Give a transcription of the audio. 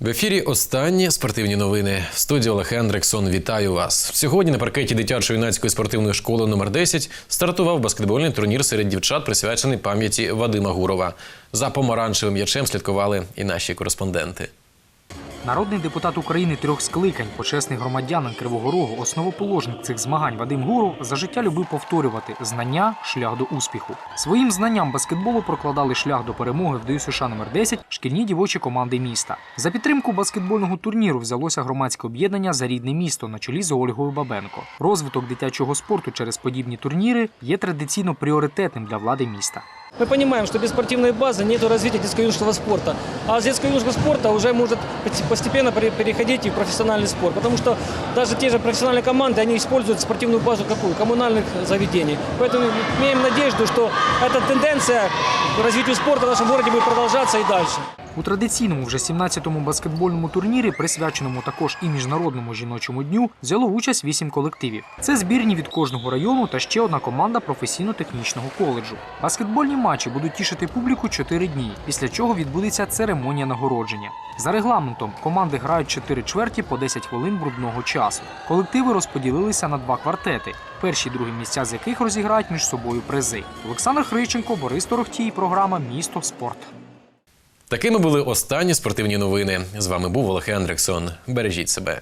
В ефірі останні спортивні новини. В студії Олег Ендриксон. Вітаю вас. Сьогодні на паркеті дитячо-юнацької спортивної школи номер 10 стартував баскетбольний турнір серед дівчат, присвячений пам'яті Вадима Гурова. За помаранчевим м'ячем слідкували і наші кореспонденти. Народний депутат України трьох скликань, почесний громадянин Кривого Рогу, основоположник цих змагань Вадим Гуров за життя любив повторювати знання шлях до успіху. Своїм знанням баскетболу прокладали шлях до перемоги в ДЮСШ номер 10 шкільні дівочі команди міста. За підтримку баскетбольного турніру взялося громадське об'єднання за рідне місто на чолі з Ольгою Бабенко. Розвиток дитячого спорту через подібні турніри є традиційно пріоритетним для влади міста. Мы понимаем, что без спортивной базы нет развития детско-юношеского спорта. А с детско-юношеского спорта уже может постепенно пере- переходить и в профессиональный спорт. Потому что даже те же профессиональные команды, они используют спортивную базу какую? Коммунальных заведений. Поэтому имеем надежду, что эта тенденция к развитию спорта в нашем городе будет продолжаться и дальше. У традиційному вже 17-му баскетбольному турнірі, присвяченому також і міжнародному жіночому дню, взяло участь вісім колективів. Це збірні від кожного району та ще одна команда професійно-технічного коледжу. Баскетбольні матчі будуть тішити публіку 4 дні, після чого відбудеться церемонія нагородження. За регламентом команди грають 4 чверті по 10 хвилин брудного часу. Колективи розподілилися на два квартети, перші і другі місця з яких розіграють між собою призи. Олександр Хриченко, Борис Торохтій, програма Місто спорт. Такими були останні спортивні новини. З вами був Олег Андрексон. Бережіть себе.